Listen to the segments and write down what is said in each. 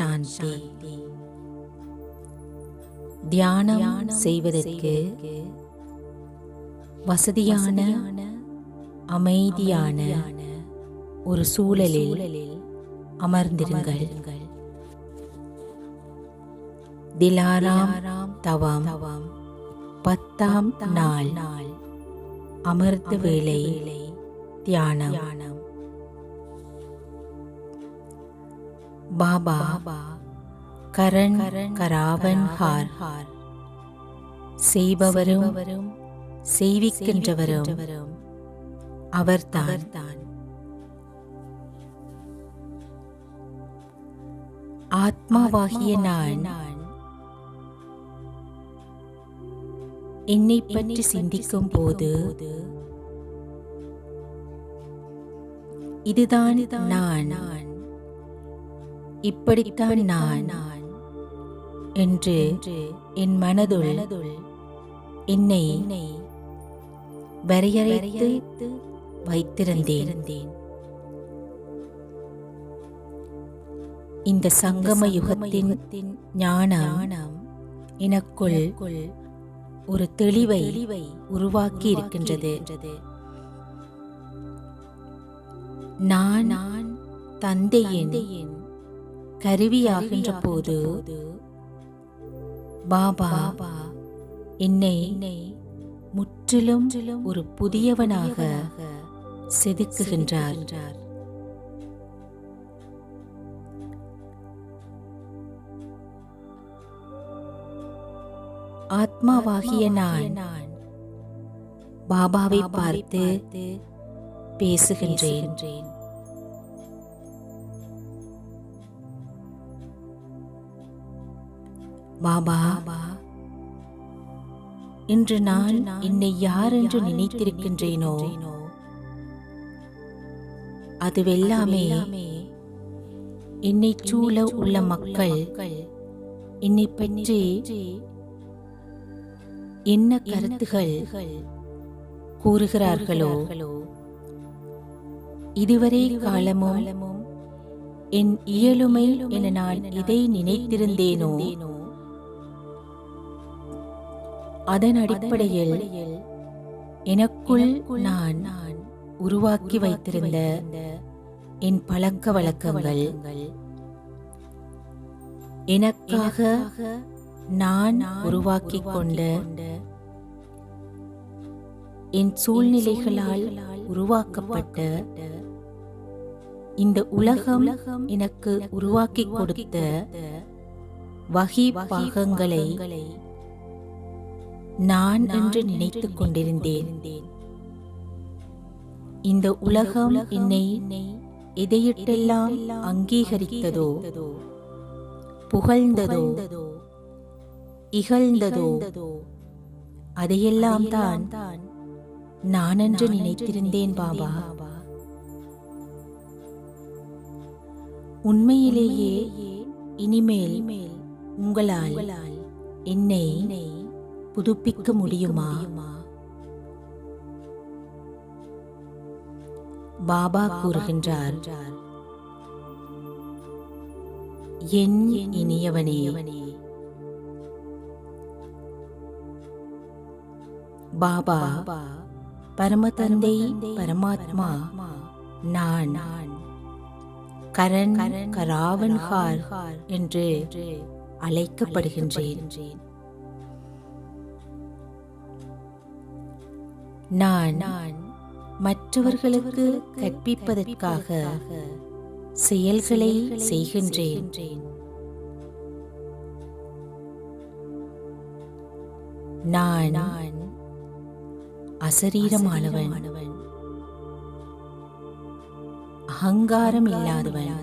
சாந்தி. தியானம் செய்வதற்கு வசதியான அமைதியான ஒரு சூழலில் அமர்ந்திருங்கள். திலாராம் தவம். பத்தாம் நாள். அமர்ந்த வேளை தியானம். பாபா கரண் கராவன் ஹார். ஹார் செய்பவரும் செய்விக்கின்றவரும் அவர்தான். ஆத்மாவாகிய நான் என்னை பற்றி சிந்திக்கும் போது இதுதான் நான். இப்படித்தான் நான் என்று என் மனதுள் என்னை வரையறைத்து வைத்திருந்தேன். இந்த சங்கம யுகத்தின் ஞானம் எனக்குள் ஒரு தெளிவை உருவாக்கி இருக்கின்றது நான் நான் தந்தையின் கருவியாகின்ற போது பாபா என்னை முற்றிலும் ஒரு புதியவனாக செதுக்குகின்றார். ஆத்மாவாகிய நான் பாபாவை பார்த்து பேசுகின்றேன். பாபா இன்று நான் என்னை யார் என்று நினைத்திருக்கின்றேனோ அதுவெல்லாமே என்னை சூழ உள்ள மக்கள் என்னை பற்றி என்ன கருத்துகள் கூறுகிறார்களோ இதுவரை காலமும் என் இயலுமை என நான் இதை நினைத்திருந்தேனோ அதன் அடிப்படையில் எனக்குள் நான் உருவாக்கி வைத்திருந்த என் பழக்க வழக்கங்கள். எனக்காக நான் உருவாக்கிக் கொண்ட என் சூழ்நிலைகளால் உருவாக்கப்பட்ட இந்த உலகம் எனக்கு உருவாக்கி கொடுத்த வகை பாகங்களை நான் என்று நினைத்துக் கொண்டிருந்தேன். இந்த உலகம் என்னை எதையிட்டெல்லாம் அங்கீகரித்ததோ புகழ்ந்ததோ இகழ்ந்ததோ அதையெல்லாம் தான் நான் என்று நினைத்திருந்தேன் பாபா. உண்மையிலேயே இனிமேல் உங்களால் என்னை புதுப்பிக்க முடியுமா? பாபா கூறுகின்றார் என் இனியவனே பாபா பரமதந்தை பரமாத்மா நான் கரண் கராவன்கார் என்று அழைக்கப்படுகின்றேன். நான் நான் மற்றவர்களுக்கு கற்பிப்பதற்காக செயல்களை செய்கின்றேன். நான் நான் அசரீரமானவன். அகங்காரம் இல்லாதவன்.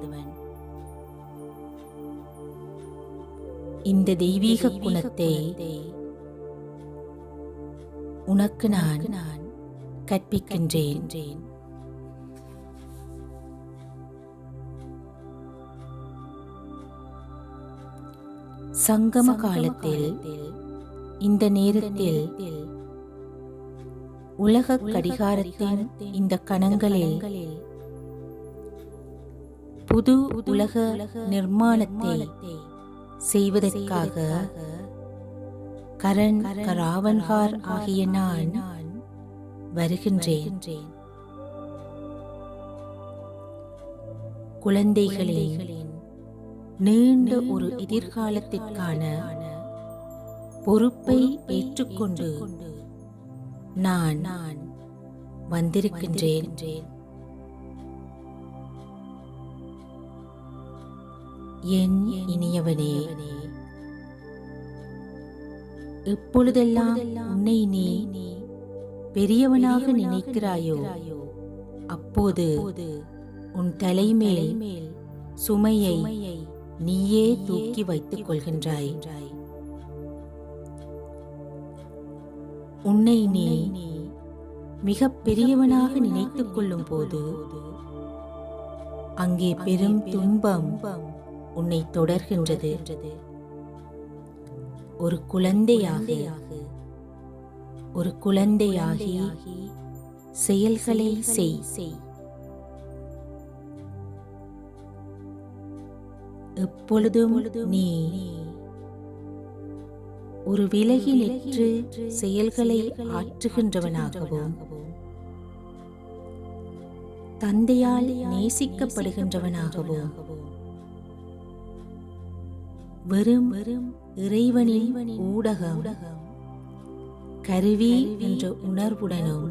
இந்த தெய்வீக குணத்தை உனக்கு நான் நான் கற்பிக்கின்றேன். சங்கம காலத்தில் இந்த நேரத்தில் உலக கடிகாரத்தின் இந்த கணங்களில் புது உலக நிர்மாணத்தை செய்வதற்காக கரண் கராவன்கார் ஆகிய நான் வருகின்றேன். குழந்தைகளின் நீண்ட ஒரு எதிர்காலத்திற்கான பொறுப்பை ஏற்றுக்கொண்டு நான் நான் வந்திருக்கின்றேன். என் இனியவனே எப்பொழுதெல்லாம் உன்னை நீ பெரியவனாக நினைக்கிறாயோ அப்போது உன் தலைமேல் சுமையை நீயே தூக்கி வைத்துக் கொள்கின்றாய். உன்னை நீ மிக பெரியவனாக நினைத்துக் கொள்ளும் போது அங்கே பெரும் துன்பம் உன்னை தொடர்கின்றது. ஒரு குழந்தையாக ஒரு குழந்தையாகி செயல்களை செய். எப்பொழுதும் நீ ஒரு விலகி நின்று செயல்களை ஆற்றுகின்றவனாகவும் தந்தையால் நேசிக்கப்படுகின்றவனாகவும் வெறும் வெறும் இறைவனின் ஊடகம் கருவி என்ற உணர்வுடனும்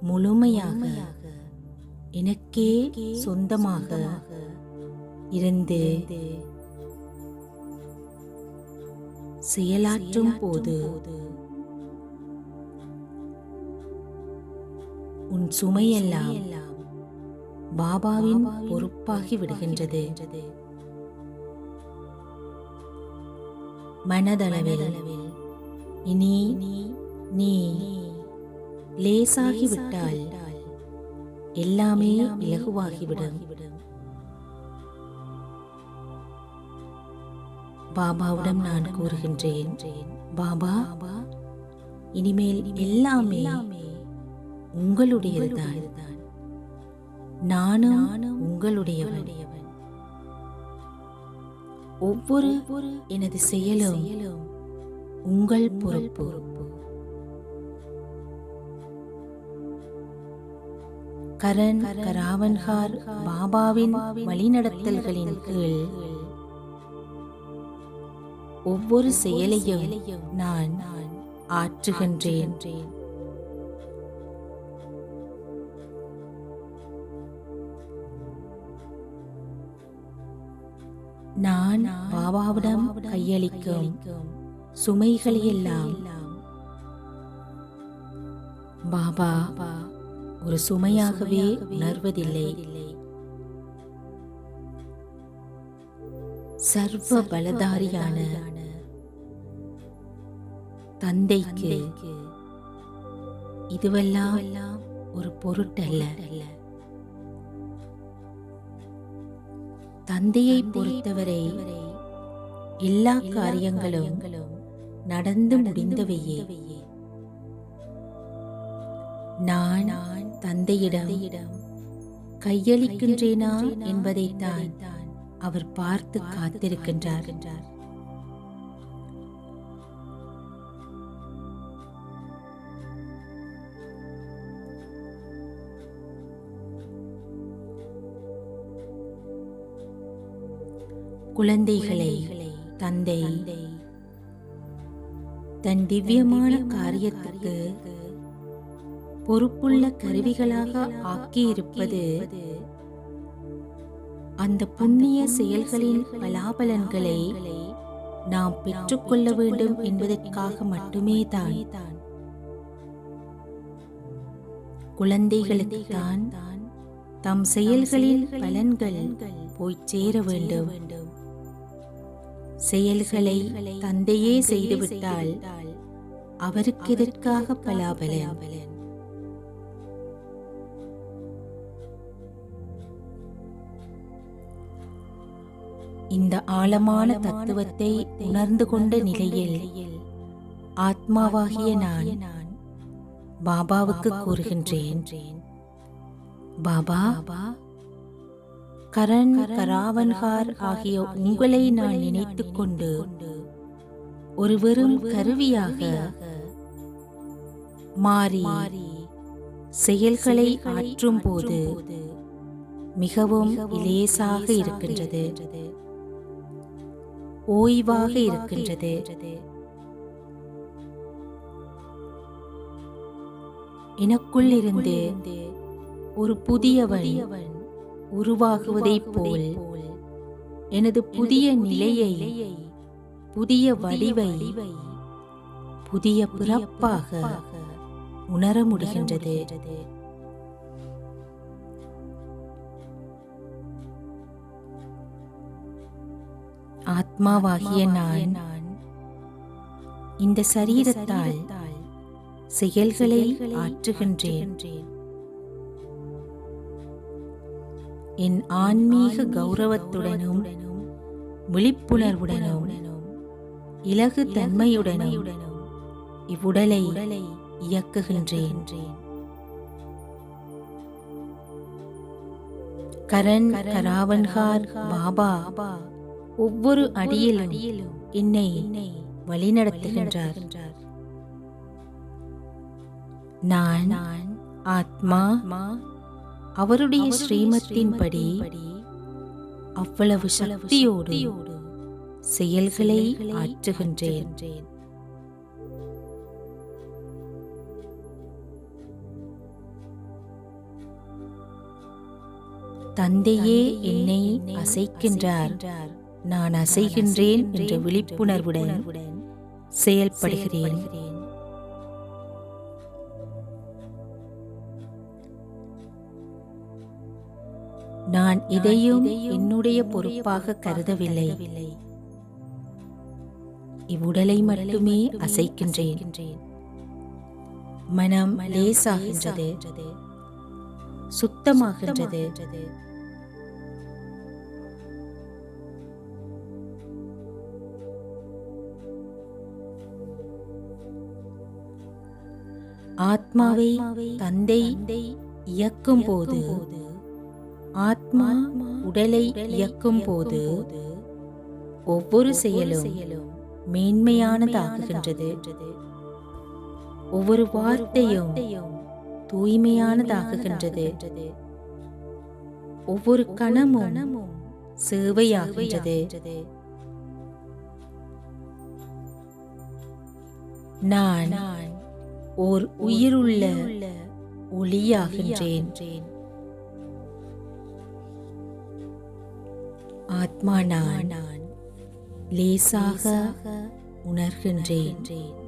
முழுமையாக எனக்கே சொந்தமாக இருந்து செயலாற்றும் போது உன் சுமையெல்லாம் பாபாவின் பொறுப்பாகி விடுகின்றது. மனதளவில். இனி நீ லேசாகிவிட்டால் எல்லாமே இலகுவாகிவிடும். பாபாவிடம் நான் கூறுகின்றேன் பாபா இனிமேல் எல்லாமே உங்களுடையதுதான். நானும் உங்களுடையவன். ஒவ்வொரு எனது செயலும் உங்கள் பொறுப்பு. கரண் கராவன்ஹார் பாபாவின் வழிநடத்தல்களின் கீழ் ஒவ்வொரு செயலையும் நான் ஆற்றுகின்றேன். நான் பாபாவிடம் கையளிக்கும் சுமைகளையெல்லாம். பாபா ஒரு சுமையாகவே உணர்வதில்லை. சர்வ பலதாரியான தந்தைக்கு இதுவெல்லாம் ஒரு பொருட்டல்ல. தந்தையை பொறுத்தவரை எல்லா காரியங்களும் நடந்து முடிந்தவையே. நான் தந்தையிடம் கையளிக்கின்றேனா என்பதைத்தான் அவர் பார்த்து காத்திருக்கின்றார். குழந்தைகளை தந்தை தன் திவ்யமான காரியத்துக்கு பொறுப்புள்ள கருவிகளாக ஆக்கியிருப்பது அந்த புண்ணிய செயல்களின் பலாபலன்களை நாம் பெற்றுக்கொள்ள வேண்டும் என்பதற்காக மட்டுமே தான். குழந்தைகளுக்கு தான் தம் செயல்களின் பலன்கள் போய் சேர வேண்டும். செயல்களை தந்தையே செய்துவிட்டால் அவருக்கு எதற்காக பலாபலன்? இந்த ஆழமான தத்துவத்தை உணர்ந்து கொண்ட நிலையில் ஆத்மாவாகிய நான் பாபாவுக்கு கூறுகின்றேன். பாபா கரண் கராவன்கார் ஆகிய உங்களை நான் நினைத்துக் கொண்டு ஒரு வெறும் கருவியாக மாறி செயல்களை ஆற்றும் போது மிகவும் இலேசாக இருக்கின்றது. ஓய்வாக இருக்கின்றது. எனக்குள் இருந்து ஒரு புதியவன் உருவாகுவதைப் போல் எனது புதிய நிலையை புதிய வடிவை புதிய பிறப்பாக உணர முடிகின்றது. ஆத்மாவாகிய நான் இந்த சரீரத்தால் செயல்களை ஆற்றுகின்றேன். என் ஆன்மீக கௌரவத்துடனும் விழிப்புணர்வுடனும் இலகு தன்மையுடனும் இவ்வுடலை இயக்குகின்றேன். கரண் கராவன்கார் பாபா ஒவ்வொரு அடியிலும் என்னை வழிநடத்துகின்றார். நான் ஆத்மா அவருடைய ஸ்ரீமத்தின்படி அவ்வளவு சக்தியோடு செயல்களை ஆற்றுகின்றேன். தந்தையே என்னை அசைக்கின்றார். நான் அசைகின்றேன் என்ற விழிப்புணர்வுடன் செயல்படுகிறேன். நான் இதையும் என்னுடைய பொறுப்பாக கருதவில்லை. இவ்வுடலை மட்டுமே அசைக்கின்றேன். மனம் லேசாகின்றது. சுத்தமாகின்றது. ஆத்மாவை தந்தை இயக்கும் போது ஆத்மா உடலை இயக்கும் போது ஒவ்வொரு செயலும் மேன்மையானதாகுகின்றது ஒவ்வொரு வார்த்தையும் தூய்மையானதாகுகின்றது ஒவ்வொரு கணமும் சேவையாகின்றது நான் ஓர் உயிருள்ள ஒளியாகின்றேன். ஆத்மா நான் லேசாக உணர்கின்றேன்.